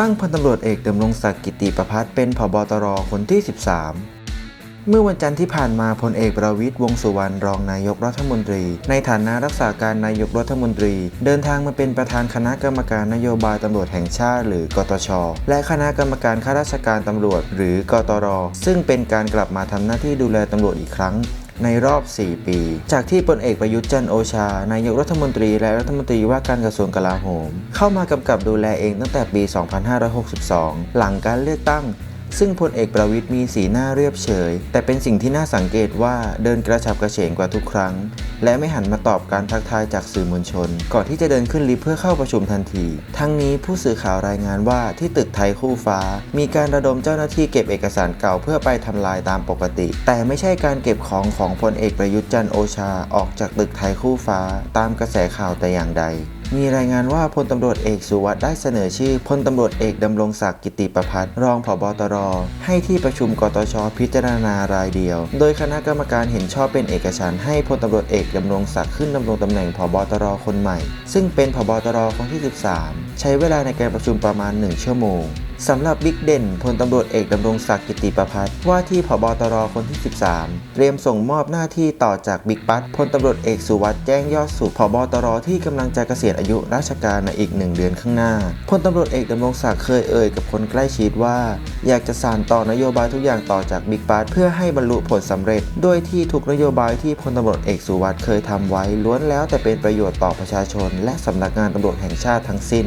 ตั้งพันตำรวจเอกดำรงศักดิ์กิติประพัฒน์เป็นผบตรคนที่ 13 เมื่อวันจันทร์ที่ผ่านมาพลเอกประวิตยวงสุวรรณรองนายกรัฐมนตรี ในฐานะรักษาการนายกรัฐมนตรี เดินทางมาเป็นประธานคณะกรรมการนโยบายตำรวจแห่งชาติ หรือกตช และคณะกรรมการข้าราชการตำรวจ หรือกตร ซึ่งเป็นการกลับมาทำหน้าที่ดูแลตำรวจอีกครั้ง ในรอบ 4 ปี จากที่พลเอกประยุทธ์จันโอชา นายกรัฐมนตรีและรัฐมนตรีว่าการกระทรวงกลาโหม เข้ามากำกับดูแลเองตั้งแต่ปี 2562 หลังการเลือกตั้ง ซึ่งพลเอกประวิทย์มีสีหน้าเรียบเฉย แต่เป็นสิ่งที่น่าสังเกตว่าเดินกระฉับกระเฉงกว่าทุกครั้ง และไม่หันมาตอบการทักทายจากสื่อมวลชน ก่อนที่จะเดินขึ้นลิฟต์เพื่อเข้าประชุมทันที ทั้งนี้ผู้สื่อข่าวรายงานว่าที่ตึกไทยคู่ฟ้า มีการระดมเจ้าหน้าที่เก็บเอกสารเก่าเพื่อไปทำลายตามปกติ แต่ไม่ใช่การเก็บของของพลเอกประยุทธ์จันโอชาออกจากตึกไทยคู่ฟ้า ตามกระแสข่าวแต่อย่างใด มีรายงานว่าพลตำรวจเอกสุวัสด์ได้เสนอชื่อพลตำรวจเอกดำรงศักดิ์กิติประพัฒน์รองผบตร ให้ที่ประชุมกตชพิจารณารายเดียว โดยคณะกรรมการเห็นชอบเป็นเอกฉันท์ให้พลตำรวจเอกดำรงศักดิ์ขึ้นดำรงตำแหน่งผบตรคนใหม่ ซึ่งเป็นผบตรคนที่ 13 ใช้เวลาในการประชุมประมาณ 1 ชั่วโมงสำหรับบิ๊กเด่นพลตำรวจเอกดำรงศักดิ์กิติประพัฒน์ว่าที่ผบตรคนที่ 13 เตรียมส่งมอบหน้าที่ต่อจากบิ๊กปั๊ดพลตำรวจเอกสุวัสด์แจ้งยอดสุขผบตรที่กำลังจะเกษียณอายุราชการในอีกหนึ่งเดือนข้างหน้าพลตำรวจเอกดำรงศักดิ์เคยเอ่ยกับคนใกล้ชิดว่า อยากจะสานต่อนโยบายทุกอย่างต่อจากบิ๊กปั๊ดเพื่อให้บรรลุผลสำเร็จ โดยที่ทุกนโยบายที่พลตำรวจเอกสุวัสด์เคยทำไว้ล้วนแล้วแต่เป็นประโยชน์ต่อประชาชน และสำนักงานตำรวจแห่งชาติทั้งสิ้น